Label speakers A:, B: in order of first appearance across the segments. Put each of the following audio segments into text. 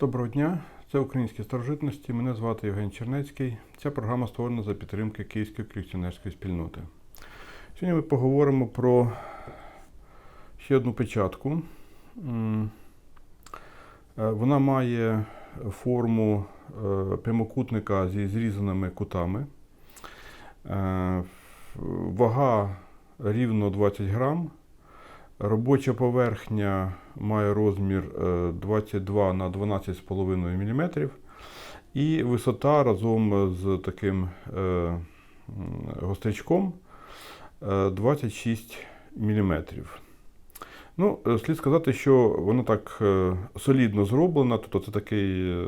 A: Доброго дня, це українські старожитності. Мене звати Євген Чернецький. Ця програма створена за підтримки Київської колекціонерської спільноти. Сьогодні ми поговоримо про ще одну печатку. Е, Вона має форму е, прямокутника зі зрізаними кутами. Е, Вага рівно 20 грам. Робоча поверхня має розмір е, 22 на 12,5 мм. І висота разом з таким е, м, е, 26 мм. Ну, е, слід сказати, що вона так е, солідно зроблена, тобто це такий е,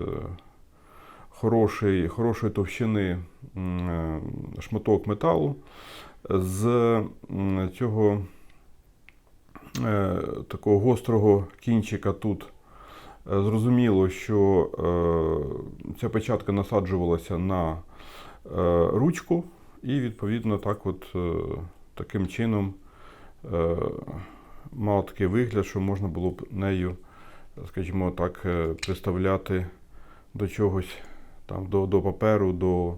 A: хороший, хорошої товщини е, шматок металу. З цього е, такого гострого кінчика тут. Е, зрозуміло, що е, ця печатка насаджувалася на е, ручку, і відповідно так от е, таким чином е, мала такий вигляд, що можна було б нею, скажімо так, е, приставляти до чогось, там, до, до паперу, до е,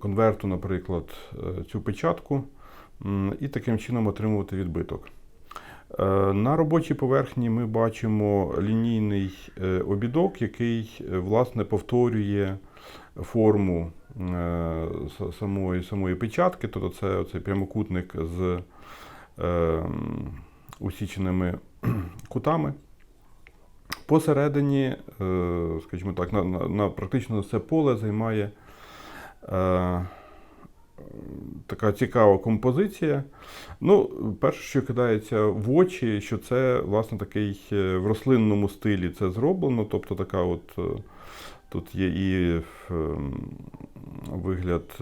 A: конверту, наприклад, е, цю печатку і таким чином отримувати відбиток. Е, На робочій поверхні ми бачимо лінійний е, обідок, який е, власне повторює форму самої, самої печатки, тобто це цей прямокутник з усіченими кутами. Посередині, скажімо так, на, на, на практично все поле займає така цікава композиція. Ну, перше, що кидається в очі, що це власне такий е, в рослинному стилі це зроблено. Тобто така от е, тут є і е, вигляд,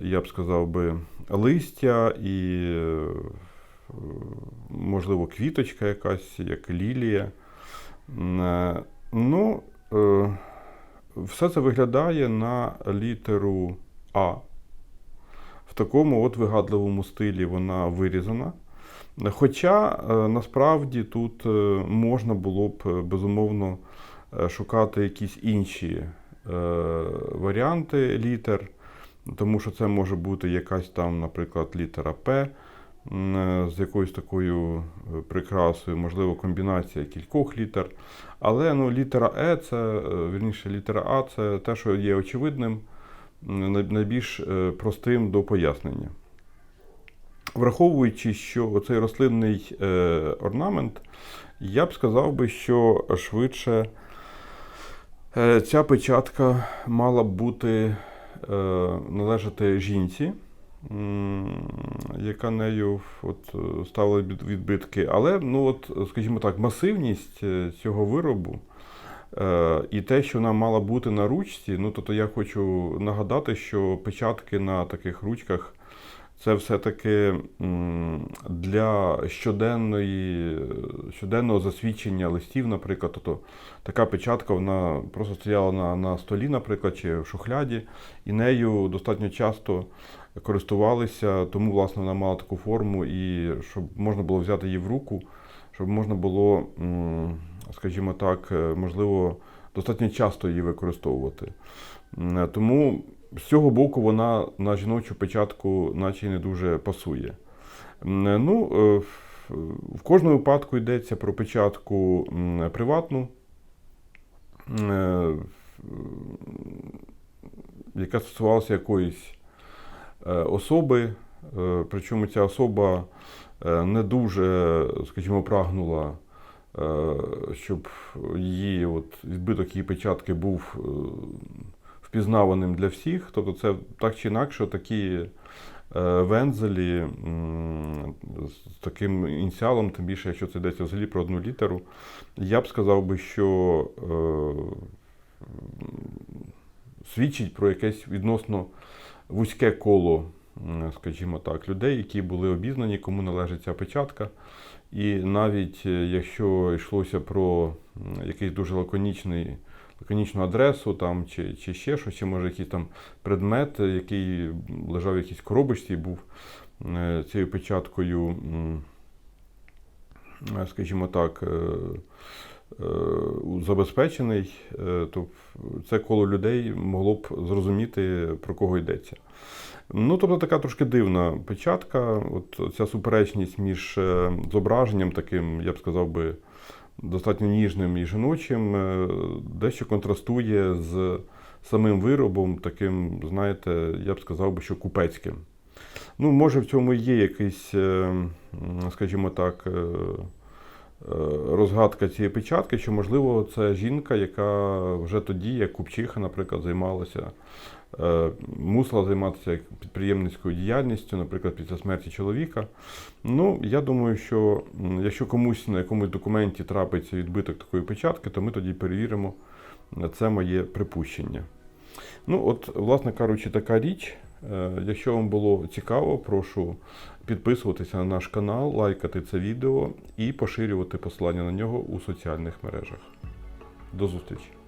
A: я б сказав би, листя, і, можливо, квіточка якась, як лілія. Ну, все це виглядає на літеру А. В такому от вигадливому стилі вона вирізана. Хоча е, насправді тут е, можна було б е, безумовно шукати якісь інші варіанти літер, тому що це може бути якась там, наприклад, літера П з якоюсь такою е, прикрасою, можливо, комбінація кількох літер. Але ну, літера Е, це е, вірніше, літера А це те, що є очевидним, найбільш е, простим до пояснення. Враховуючи, що оцей рослинний е, орнамент, я б сказав би, що швидше е, ця печатка мала б бути е, належати жінці, яка нею от, е, ставила відбитки. Але, ну, от, скажімо так, масивність е, цього виробу е, і те, що вона мала бути на ручці, ну, тобто я хочу нагадати, що печатки на таких ручках це все-таки для щоденної, щоденного засвідчення листів, наприклад. Тобто така печатка вона просто стояла на, на столі, наприклад, чи в шухляді, і нею достатньо часто користувалися, тому власне вона мала таку форму, і щоб можна було взяти її в руку, щоб можна було, скажімо так, е, можливо, достатньо часто її використовувати. Тому з цього боку вона на жіночу печатку наче не дуже пасує. Ну, е, в- кожному випадку йдеться про печатку приватну, е, яка стосувалася якоїсь е, особи, причому ця особа не дуже, скажімо, прагнула, щоб її от, відбиток її печатки був впізнаваним для всіх. Тобто, це так чи інакше такі е, вензелі з таким ініціалом, тим більше, якщо це йдеться взагалі про одну літеру, я б сказав би, що е, свідчить про якесь відносно вузьке коло, скажімо так, людей, які були обізнані, кому належить ця печатка. І навіть е, якщо йшлося про якийсь дуже лаконічний, лаконічну адресу там, чи, чи ще щось, чи може якийсь там предмет, який лежав в якійсь коробочці і був е, цією печаткою е, скажімо так, е, забезпечений, то це коло людей могло б зрозуміти, про кого йдеться. Ну, тобто така трошки дивна печатка, от ця суперечність між зображенням таким, я б сказав би, достатньо ніжним і жіночим, е, дещо контрастує з самим виробом, таким, знаєте, я б сказав би, що купецьким. Ну, може, в цьому є якийсь, е, скажімо так, е, розгадка цієї печатки, що, можливо, це жінка, яка вже тоді, як купчиха, наприклад, займалася, е, мусила займатися підприємницькою діяльністю, наприклад, після смерті чоловіка. Ну, я думаю, що якщо комусь на якомусь документі трапиться відбиток такої печатки, то ми тоді перевіримо. Це моє припущення. Ну, от, власне кажучи, така річ. Е, Якщо вам було цікаво, прошу підписуватися на наш канал, лайкати це відео і поширювати посилання на нього у соціальних мережах. До зустрічі!